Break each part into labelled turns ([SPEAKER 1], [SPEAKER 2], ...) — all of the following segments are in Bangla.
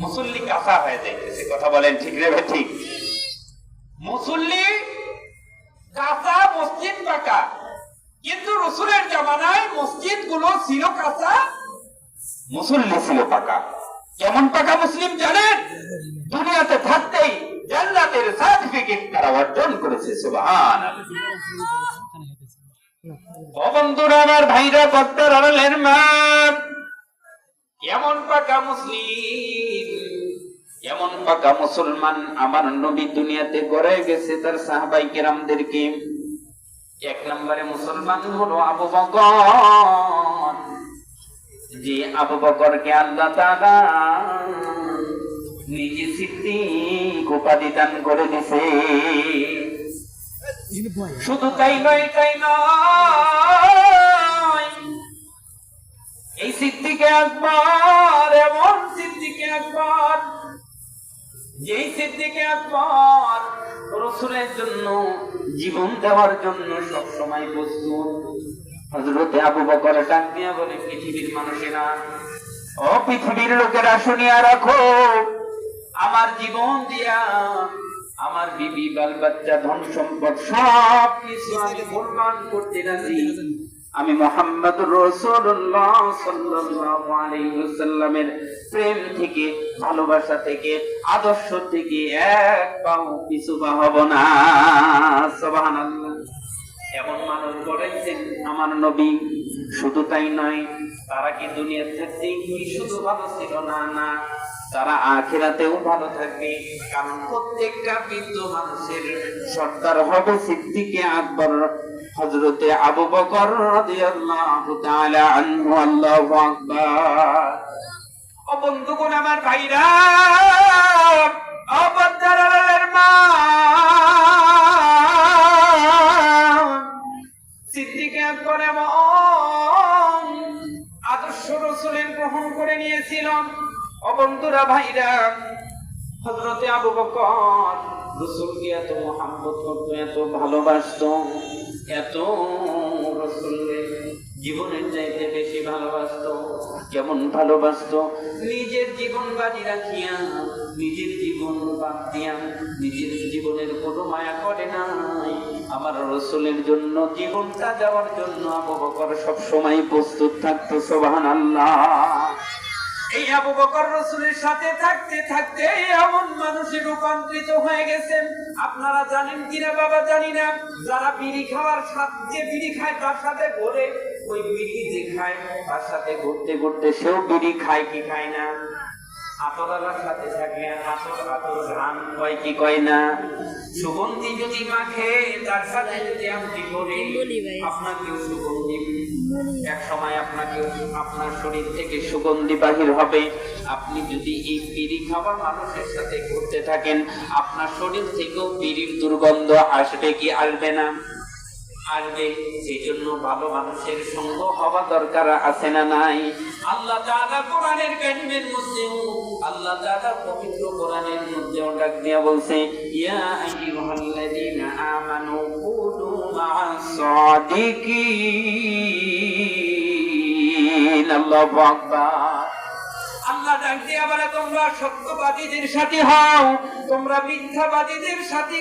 [SPEAKER 1] মুসল্লি কাঁচা হয়ে যাইতেছে। কথা বলেন ঠিক রে ভাই, ঠিক? মুসল্লি কাঁচা মসজিদ পাকা। কিন্তু রসুলের জামানায় মসজিদগুলো ছিল কাঁচা, মুসল্লি ছিল পাকা। কেমন পাকা মুসলিম জানেন? দুনিয়াতে থাকতেই জান্নাতের সার্টিফিকেট তারা অর্জন করেছে সুবহান বন্ধুরা, আমার ভাইরা বক্তার আড়ালের মা। এমন পাকা মুসলিম, এমন পাকা মুসলমান আমার নবী দুনিয়াতে গড়ে গেছে তার সাহাবাই কেরামদেরকে। এক নম্বরে মুসলমান হলো আবু বকর। যে আবু বকরকে আল্লাহ তাআলা নিজে সিদ্দিক উপাধি দান করে দিছে। শুধু তাই নয় তাই নয়। এই সিদ্দিকে আকবর, এমন সিদ্দিকে আকবর, যেই সিদ্দিকে আকবর রসুলের জন্য, জীবন দেওয়ার জন্য সব সময় প্রস্তুত। হজরতে আবু বকর ডাক দিয়া বলে, পৃথিবীর মানুষেরা, ও পৃথিবীর লোকেরা, শুনিয়া রাখো, আমার জীবন দিয়া, আমার বিবি, বাল বাচ্চা, ধন সম্পদ সব কিছু আমি কোরবান করতে রাজি। আমি মোহাম্মদ রসুল্লাহ প্রেম থেকে, ভালোবাসা থেকে, আদর্শ থেকে এক পাও পা হব না। সুবহানাল্লাহ। এমন মানুষ গড়েছেন আমার নবী। শুধু তাই নয়, তারা কি দুনিয়া শুধু ভালো ছিল? না না। তারা আখেরাতেও ভালো থাকবে, কারণ প্রত্যেকটা বৃদ্ধ মানুষের সর্দার হবে সিদ্দিকে আকবর হজরতে আবু বকর রাদিয়াল্লাহু তাআলা আনহু, আল্লাহু আকবার। ও বন্ধুগণ, আমার ভাইরা, ও বদ্দারের মা, সিদ্দিকে আকবর এমন আদর্শ রসুলের গ্রহণ করে নিয়েছিল। ও বন্ধুরা ভাইরা হজরতে আবু বকর রসুলকে এত মহাব্বত করতো, এত ভালোবাসতো, এত রসুলের জীবনের চাইতে বেশি ভালোবাসতো, কেমন ভালোবাসতো? নিজের জীবন বাজি রাখিয়া, নিজের জীবন বাদ দিয়া, নিজের জীবনের কোনো মায়া করে নাই। আমার রসুলের জন্য, জীবনটা যাওয়ার জন্য আবু বকর সব সময় প্রস্তুত থাকতো সোবাহান আল্লাহ এই আবু বকর রসুলের সাথে থাকতে থাকতে এমন মানুষে রূপান্তরিত হয়ে গেছেন। আপনারা জানেন কিনা বাবা জানি না। যারা বিড়ি খাওয়ার সাথে যে বিড়ি খায় তার সাথে ঘোরে ওই বিড়ি যে খায় তার সাথে ঘুরতে ঘুরতে সেও বিড়ি খায় কি খায় না? আতরালার সাথে থাকলে আতর আতর ঘ্রাণ কয় কি কয় না? সুগন্ধি যদি মাখে তার সাথে যদি আপনি করি আপনাকেও সুগন্ধি এক আপনাকে, আপনার শরীর থেকে সুগন্ধি বাহির হবে। আপনি যদি এই বিড়ি খাবার মানুষের সাথে ঘুরতে থাকেন, আপনার শরীর থেকেও বিড়ির দুর্গন্ধ আসবে কি আসবে না? ভালো মানুষের সঙ্গ হওয়া দরকার আছে না নাই? আল্লাহ তাআলা কোরআনের কারিমের মধ্যে, আল্লাহ তাআলা পবিত্র কোরআনের মধ্যে ডাক দিয়া বলছে, ইয়া আইয়ুহাল্লাযীনা আমানু আল্লাহু বলে, তোমরা সত্যবাদীদের সাথে তোমরা মিথ্যাবাদীদের সাথে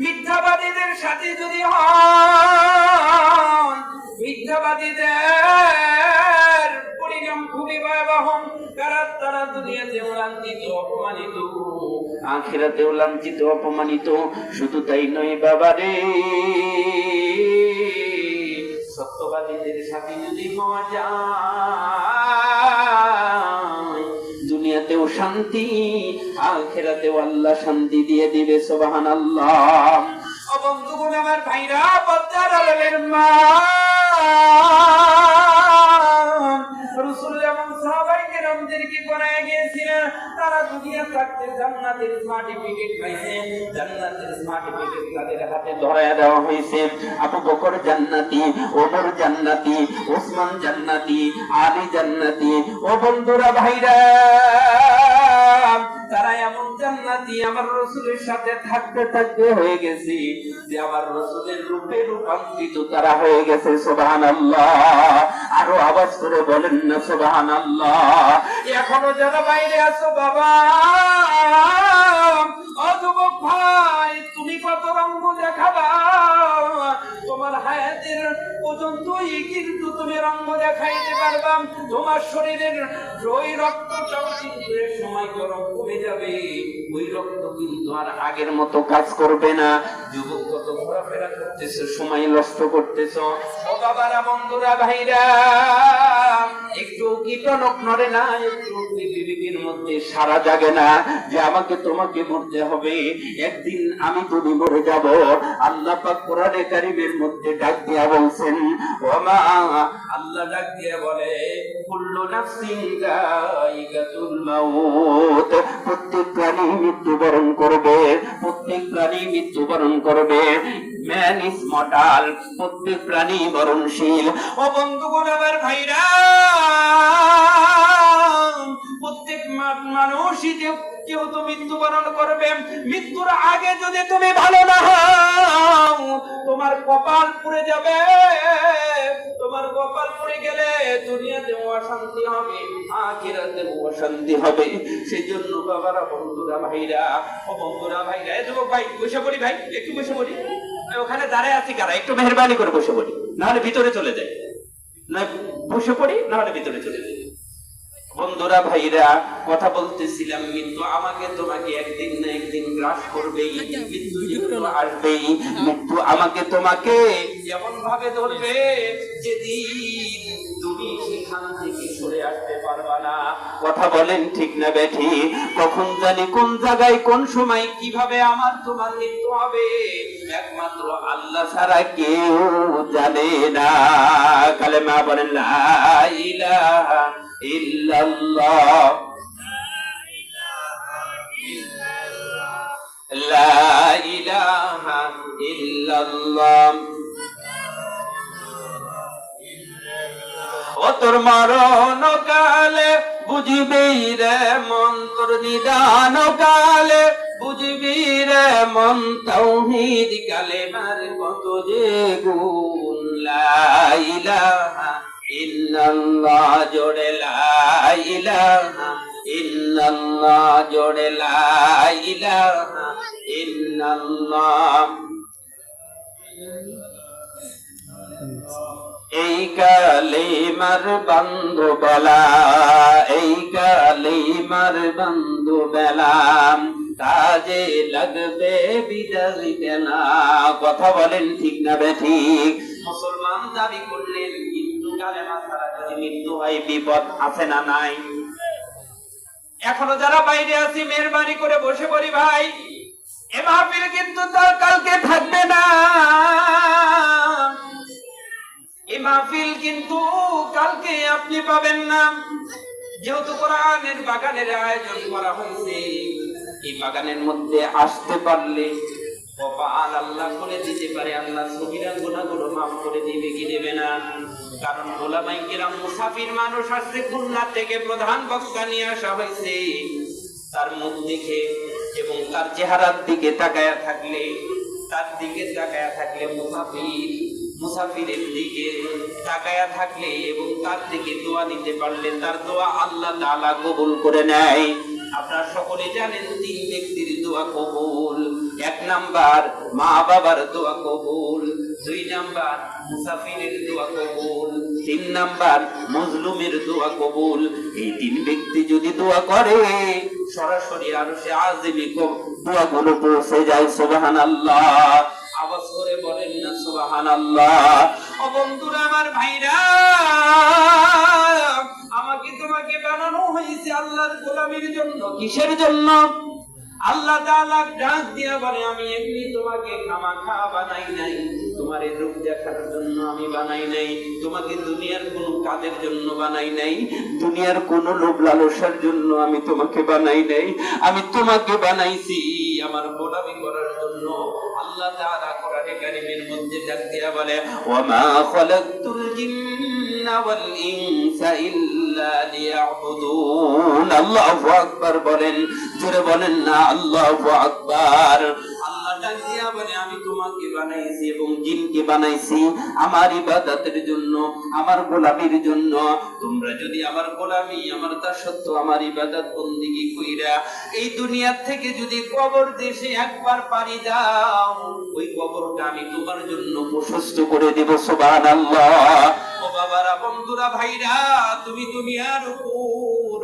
[SPEAKER 1] মিথ্যাবাদীদের সাথে যদি মিথ্যাবাদীদের পরিণাম খুবই ভয়াবহ। কারণ তারা দুনিয়াতেও লাঞ্ছিত অপমানিত আখিরাতেও লাঞ্ছিত অপমানিত। শুধু তাই নয় বাবারে। সত্যবাদীদের সাথে যদি হওয়া যায় দুনিয়াতেও শান্তি, আখেরাতেও আল্লাহ শান্তি দিয়ে দিবে সোবাহান আল্লাহ বন্ধুগুণ, আমার ভাইরা পদ্মার মা। রসুল এবং সাহাবাই কেরামদেরকে করায় গিয়েছিলেন তারা দুনিয়া থাকতে জান্নাতের সার্টিফিকেট পাইছে। জান্নাতের সার্টিফিকেট তাদের হাতে ধরায় দেওয়া হয়েছে। আবু বকর জান্নাতি, ওমর জান্নাতি, ওসমান জান্নাতি, আলী জান্নাতি, ও বন্ধুরা ভাইরা, তারা এমন জান্নাতি আমার রসুলের সাথে থাকতে থাকতে হয়ে গেছি। যে আমার রসুলের রূপে রূপান্তরিত তারা হয়ে গেছে সোবাহান আল্লাহ আরও আওয়াজ করে বলেন না সোবাহান আল্লাহ এখনও যারা বাইরে আছো, বাবা। ও যুবক ভাই, তুমি কত রঙ্গ দেখাবা? তোমার হায়াতের পর্যন্তই কিন্তু তুমি রঙ্গ দেখাইতে পারবা তোমার শরীরের ওই এক সময় কমে যাবে। ওই রক্ত কিন্তু আর আগের মতো কাজ করবে না। যুবক কত ঘোরাফেরা করতেছো, সময় নষ্ট করতেছো। ও বাবারা, বন্ধুরা, ভাইরা, একটু কি টনক নড়ে না, একটু বিবেকের মধ্যে সারা জাগে না যে আমাকে তোমাকে মরতে হবে? একদিন আমি তুমি মরে যাব। আল্লাহ পাক কোরআনে কারিমের মধ্যে ডাক দিয়া বলছেন আল্লাহ প্রত্যেক মৃত্যুবরণ করবে, প্রত্যেক প্রাণী মৃত্যুবরণ করবে। ম্যান ইজ মর্টাল, প্রত্যেক প্রাণী মরণশীল। ও বন্ধুগণ আমার ভাইরা, প্রত্যেক মানুষই যে কেউ তো মৃত্যুবরণ করবে, মৃত্যুর আগে যদি তুমি ভালো না তোমার কপাল পুড়ে যাবে। তোমার কপাল পড়ে গেলে দুনিয়াতে অশান্তি হবে, আখিরাতে অশান্তি হবে। সেই জন্য বাবারা, বন্ধুরা, ভাইরা, ও বন্ধুরা, ভাইরা, এ যুবক ভাই, বসে পড়ি ভাই, একটু বসে পড়ি। ওখানে দাঁড়ায় আছি কারা? একটু মেহরবানি করে বসে পড়ি, নাহলে ভিতরে চলে যায় না, বসে পড়ি, নাহলে ভিতরে চলে যাই। বন্ধুরা, ভাইরা, কথা বলতেছিলাম মৃত্যু আমাকে তোমাকে একদিন না একদিন গ্রাস করবেই মৃত্যু যেহেতু আসবেই মৃত্যু আমাকে তোমাকে এমন ভাবে ধরবে যেদিন তুমি সেখান থেকে সরে আসতে পারবা না। কথা বলেন ঠিক না, বেঠি? কখন জানি, কোন জায়গায়, কোন সময়, কীভাবে আমার তোমার মৃত্যু হবে? একমাত্র আল্লাহ ছাড়া কেউ জানে না। কালেমা বলেন, লা ইল্লাল্লাহ। লা ইলাহা ইল্লাল্লাহ। ও তোর মরণ কালে বুঝবি রে মন, তোর নিদান কালে বুঝবি রে মন। তৌহিদ কালে মার কত যে গুণ, লা ইলাহা ইল্লাল্লাহ জোড়ে লা ইলাহা ইল্লাল্লাহ জোড়ে লা ইলাহা ইল্লাল্লাহ। এই কালিমার বন্ধু বেলা, এই কালিমার বন্ধু বেলাম কাজে লাগবে বিদায় বেলা। কথা বলেন ঠিক না বে ঠিক? মুসলমান দাবি করলেন কালেমা এখনও যারা বাইরে আছি, মেহরবানি করে বসে পড়ি ভাই। এ মাহফিল কিন্তু তার কালকে থাকবে না। এই মাহফিল কিন্তু কালকে আপনি পাবেন না। যেহেতু কোরআনের বাগানের আয়োজন করা হয়েছে, এই বাগানের মধ্যে আসতে পারলে কপাল আল্লাহ করে দিতে পারে, আল্লাহ সবিরা গুণাগুলো মাফ করে দিবে কি দেবে না? কারণ গোলামাই কিরাম মুসাফির মানুষ আসছে, খুলনা থেকে প্রধান বক্তা নিয়ে আসা হয়েছে। তার মুখ দেখে এবং তার চেহারার দিকে তাকায়া থাকলে, তার দিকে তাকায়া থাকলে মুসাফির, মুসাফিরের দিকে তাকায়া থাকলে এবং তার দিকে দোয়া নিতে পারলে তার দোয়া আল্লাহ তাআলা কবুল করে নেয়। আপনারা সকলে জানেন তিন ব্যক্তির দোয়া কবুল। এক নাম্বার মা বাবার দোয়া কবুল, দুই নাম্বার মুসাফিরের দোয়া কবুল, তিন নাম্বার মজলুমের দোয়া কবুল। এই তিন ব্যক্তি যদি দোয়া করে, সরাসরি আরও সে আজমি দোয়াগুলো পৌঁছে যায়, সুবহানাল্লাহ। আওয়াজ করে বলেন না, সুবহানাল্লাহ। ও বন্ধুরা, আমার ভাইরা, আমাকে তোমাকে বানানো হয়েছে আল্লাহর গোলামির জন্য। কিসের জন্য? আল্লাহ তাআলা ডাক দিয়া বলে, আমি এমনি তোমাকে খামাখা বানাই নাই। তোমার এই রূপ দেখার জন্য আমি বানাই নাই। তোমাকে দুনিয়ার কোন কাজের জন্য বানাই নাই। দুনিয়ার কোন লোভ লালসার জন্য আমি তোমাকে বানাই নাই। আমি তোমাকে বানাইছি আমার গোলামি করার জন্য। আল্লাহ তাআলা কোরআনে কারীমের মধ্যে ডাক দিয়া বলে, ওয়া মা খালাকতুল জিন্না ওয়াল ইনসা ইল্লা আল্লাহু আকবার বলেন জোরে বলেন না আল্লাহু আকবার। আল্লাহ ডাক বলে আমি বানাইছি এবং জিনকে বানাইছি আমার ইবাদতের জন্য, আমার গোলামির জন্য। তোমরা যদি আমার গোলামি, আমার দাসত্ব, আমার ইবাদত বন্দিগি কইরা এই দুনিয়ার থেকে যদি কবর দেশে একবার পাড়ি দাও, ওই কবরটা আমি তোমার জন্য প্রশস্ত করে দেব, সুবহানাল্লাহ। ও বাবারা, বন্ধুরা, ভাইরা, তুমি দুনিয়ার উপর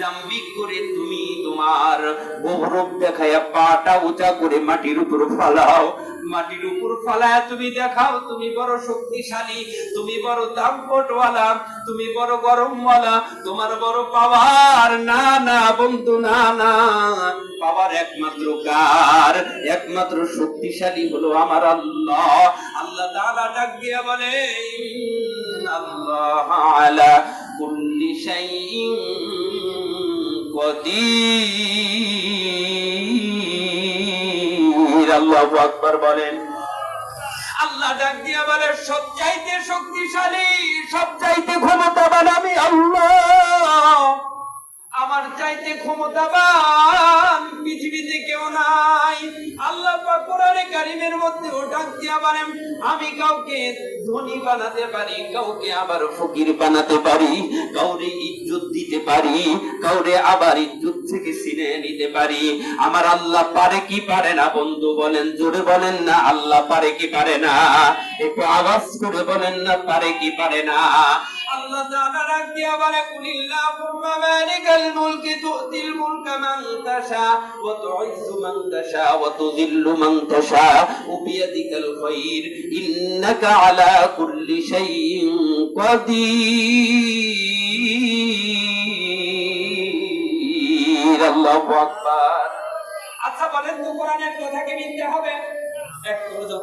[SPEAKER 1] ডাম্বিক করে তুমি তোমার গৌরব দেখায়া পাটা উঁচা করে মাটির উপর ফালাও। মাটির উপর ফালায় তুমি দেখাও, তুমি বড় শক্তিশালী, তুমি বড় দাম্পটওয়ালা, তুমি বড় গরমওয়ালা, তোমার বড় পাওয়ার, না না, বন্ধু, না না। পাওয়ার একমাত্র কার, একমাত্র শক্তিশালী হলো আমার আল্লাহ। আল্লাহ তাআলা ডাক দিয়া বলে আল্লাহ আলা কুল্লি শাইইন কদির। আল্লাহু আকবার বলেন। আল্লাহ ডাক দিয়া বলে সব চাইতে শক্তিশালী সব চাইতে ক্ষমতাবান আমি আল্লাহ। আমার চাইতে ক্ষমতাবান পৃথিবীতে কেউ নাই। আল্লাহ কারিমের মধ্যে ও ডাক দিয়া বলেন, আমি কাউকে ধনী বানাতে পারি, কাউকে আবার ফকির বানাতে পারি, কাউরে ইজ্জত দিতে পারি, কাউরে আবার ইজ্জত থেকে ছিনে নিতে পারি। আমার আল্লাহ পারে কি পারে না বন্ধু বলেন, জোরে বলেন না, আল্লাহ পারে কি পারে না? একটু আওয়াজ করে বলেন না, পারে কি পারে না? আল্লাহ তাআলা ডাক দিয়া বলে কুলিল্লাহুম্মা মালিকাল মুলকি তু'তিল মুলকা মান তাশা ওয়া তু'ইজ্জু মান তাশা ওয়া তুযিল্লু মান তাশা বিয়াদিকাল খায়র ইন্নাকা আলা কুল্লি শাইইন কাদির। আল্লাহু আকবার। আচ্ছা বলেন তো কোরআনের কথা কি মিথ্যা হবে? এক করে দাও।